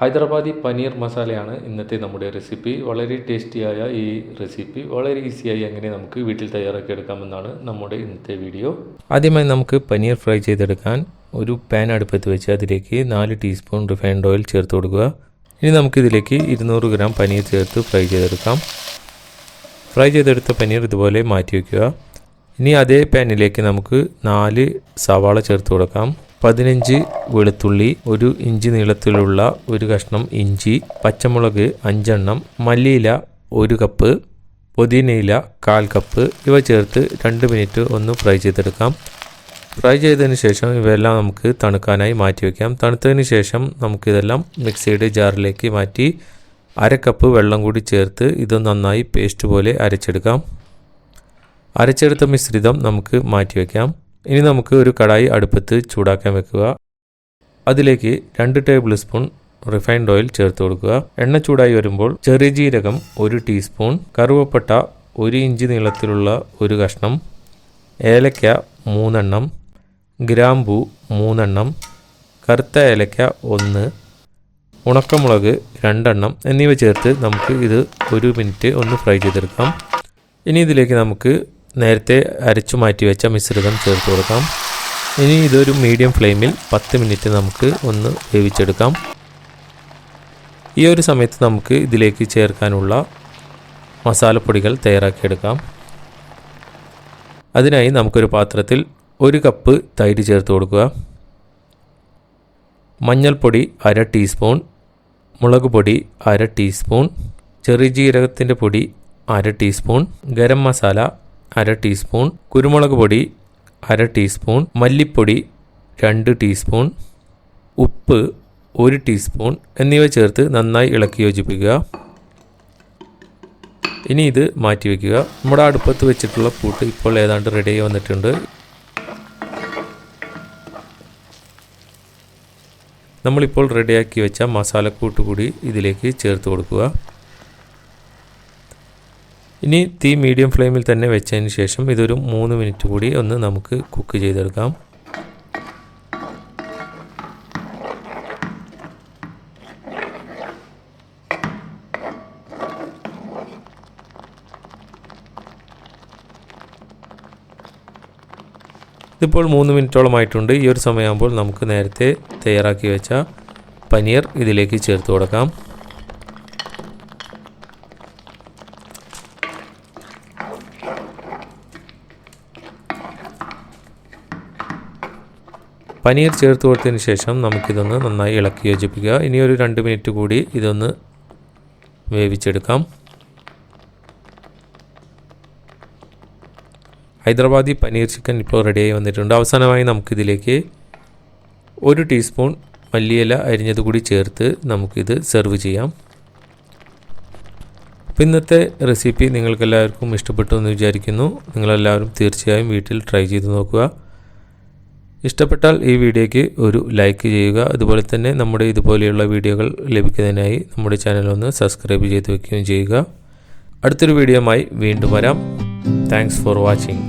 ഹൈദരാബാദി പനീർ മസാലയാണ് ഇന്നത്തെ നമ്മുടെ റെസിപ്പി വളരെ ടേസ്റ്റിയായ ഈ റെസിപ്പി വളരെ ഈസിയായി അങ്ങനെ നമുക്ക് വീട്ടിൽ തയ്യാറാക്കി എടുക്കാമെന്നാണ് നമ്മുടെ ഇന്നത്തെ വീഡിയോ ആദ്യമായി നമുക്ക് പനീർ ഫ്രൈ ചെയ്തെടുക്കാൻ ഒരു പാൻ അടുപ്പത്ത് വെച്ച് അതിലേക്ക് നാല് ടീസ്പൂൺ റിഫൈൻഡ് ഓയിൽ ചേർത്ത് കൊടുക്കുക. ഇനി നമുക്കിതിലേക്ക് ഇരുന്നൂറ് ഗ്രാം പനീർ ചേർത്ത് ഫ്രൈ ചെയ്തെടുക്കാം. ഫ്രൈ ചെയ്തെടുത്ത പനീർ ഇതുപോലെ മാറ്റി വയ്ക്കുക ഇനി അതേ പാനിലേക്ക് നമുക്ക് നാല് സവാള ചേർത്ത് കൊടുക്കാം. പതിനഞ്ച് വെളുത്തുള്ളി ഒരു ഇഞ്ച് നീളത്തിലുള്ള ഒരു കഷ്ണം ഇഞ്ചി പച്ചമുളക് അഞ്ചെണ്ണം മല്ലിയില ഒരു കപ്പ് പുതിനയില കാൽ കപ്പ് ഇവ ചേർത്ത് രണ്ട് മിനിറ്റ് ഒന്ന് ഫ്രൈ ചെയ്തെടുക്കാം. ഫ്രൈ ചെയ്തതിന് ശേഷം ഇവയെല്ലാം നമുക്ക് തണുക്കാനായി മാറ്റി വയ്ക്കാം തണുത്തതിന് ശേഷം നമുക്കിതെല്ലാം മിക്സിയുടെ ജാറിലേക്ക് മാറ്റി അര കപ്പ് വെള്ളം കൂടി ചേർത്ത് ഇത് നന്നായി പേസ്റ്റ് പോലെ അരച്ചെടുക്കാം. അരച്ചെടുത്ത മിശ്രിതം നമുക്ക് മാറ്റി വയ്ക്കാം ഇനി നമുക്ക് ഒരു കടായി അടുപ്പത്ത് ചൂടാക്കാൻ വെക്കുക. അതിലേക്ക് രണ്ട് ടേബിൾ സ്പൂൺ റിഫൈൻഡ് ഓയിൽ ചേർത്ത് കൊടുക്കുക. എണ്ണ ചൂടായി വരുമ്പോൾ ചെറിയ ജീരകം ഒരു ടീസ്പൂൺ കറുവപ്പട്ട ഒരു ഇഞ്ച് നീളത്തിലുള്ള ഒരു കഷ്ണം ഏലക്ക മൂന്നെണ്ണം ഗ്രാമ്പു മൂന്നെണ്ണം കറുത്ത ഏലക്ക ഒന്ന് ഉണക്കമുളക് രണ്ടെണ്ണം എന്നിവ ചേർത്ത് നമുക്ക് ഇത് ഒരു മിനിറ്റ് ഒന്ന് ഫ്രൈ ചെയ്തെടുക്കാം. ഇനി ഇതിലേക്ക് നമുക്ക് നേരത്തെ അരച്ചു മാറ്റി വെച്ച മിശ്രിതം ചേർത്ത് കൊടുക്കാം. ഇനി ഇതൊരു മീഡിയം ഫ്ലെയിമിൽ പത്ത് മിനിറ്റ് നമുക്ക് ഒന്ന് വേവിച്ചെടുക്കാം. ഈ ഒരു സമയത്ത് നമുക്ക് ഇതിലേക്ക് ചേർക്കാനുള്ള മസാലപ്പൊടികൾ തയ്യാറാക്കിയെടുക്കാം. അതിനായി നമുക്കൊരു പാത്രത്തിൽ ഒരു കപ്പ് തൈര് ചേർത്ത് കൊടുക്കുക. മഞ്ഞൾപ്പൊടി അര ടീസ്പൂൺ മുളക് പൊടി അര ടീസ്പൂൺ ചെറുജീരകത്തിന്റെ പൊടി അര ടീസ്പൂൺ ഗരം മസാല അര ടീസ്പൂൺ കുരുമുളക് പൊടി അര ടീസ്പൂൺ മല്ലിപ്പൊടി രണ്ട് ടീസ്പൂൺ ഉപ്പ് ഒരു ടീസ്പൂൺ എന്നിവ ചേർത്ത് നന്നായി ഇളക്കി യോജിപ്പിക്കുക. ഇനി ഇത് മാറ്റി വയ്ക്കുക നമ്മുടെ അടുപ്പത്ത് വെച്ചിട്ടുള്ള പൂട്ട് ഇപ്പോൾ ഏതാണ്ട് റെഡിയായി വന്നിട്ടുണ്ട്. നമ്മളിപ്പോൾ റെഡിയാക്കി വെച്ച മസാലക്കൂട്ട് കൂടി ഇതിലേക്ക് ചേർത്ത് കൊടുക്കുക. ഇനി തീ മീഡിയം ഫ്ലെയിമിൽ തന്നെ വെച്ചതിന് ശേഷം ഇതൊരു മൂന്ന് മിനിറ്റ് കൂടി ഒന്ന് നമുക്ക് കുക്ക് ചെയ്തെടുക്കാം. ഇതിപ്പോൾ മൂന്ന് മിനിറ്റോളമായിട്ടുണ്ട് ഈ ഒരു സമയമാകുമ്പോൾ നമുക്ക് നേരത്തെ തയ്യാറാക്കി വെച്ച പനീർ ഇതിലേക്ക് ചേർത്ത് കൊടുക്കാം. പനീർ ചേർത്ത് കൊടുത്തതിന് ശേഷം നമുക്കിതൊന്ന് നന്നായി ഇളക്കി യോജിപ്പിക്കുക. ഇനി ഒരു രണ്ട് മിനിറ്റ് കൂടി ഇതൊന്ന് വേവിച്ചെടുക്കാം. ഹൈദരാബാദി പനീർ ചിക്കൻ ഇപ്പോൾ റെഡിയായി വന്നിട്ടുണ്ട്. അവസാനമായി നമുക്കിതിലേക്ക് ഒരു ടീസ്പൂൺ മല്ലിയില അരിഞ്ഞത് കൂടി ചേർത്ത് നമുക്കിത് സെർവ് ചെയ്യാം. അപ്പോൾ ഇന്നത്തെ റെസിപ്പി നിങ്ങൾക്കെല്ലാവർക്കും ഇഷ്ടപ്പെട്ടു എന്ന് വിചാരിക്കുന്നു. നിങ്ങളെല്ലാവരും തീർച്ചയായും വീട്ടിൽ ട്രൈ ചെയ്ത് നോക്കുക. ഇഷ്ടപ്പെട്ടാൽ ഈ വീഡിയോയ്ക്ക് ഒരു ലൈക്ക് ചെയ്യുക. അതുപോലെ തന്നെ നമ്മുടെ ഇതുപോലെയുള്ള വീഡിയോകൾ ലഭിക്കുന്നതിനായി നമ്മുടെ ചാനൽ ഒന്ന് സബ്സ്ക്രൈബ് ചെയ്ത് വയ്ക്കുകയും ചെയ്യുക. അടുത്തൊരു വീഡിയോയുമായി വീണ്ടും വരാം. Thanks for watching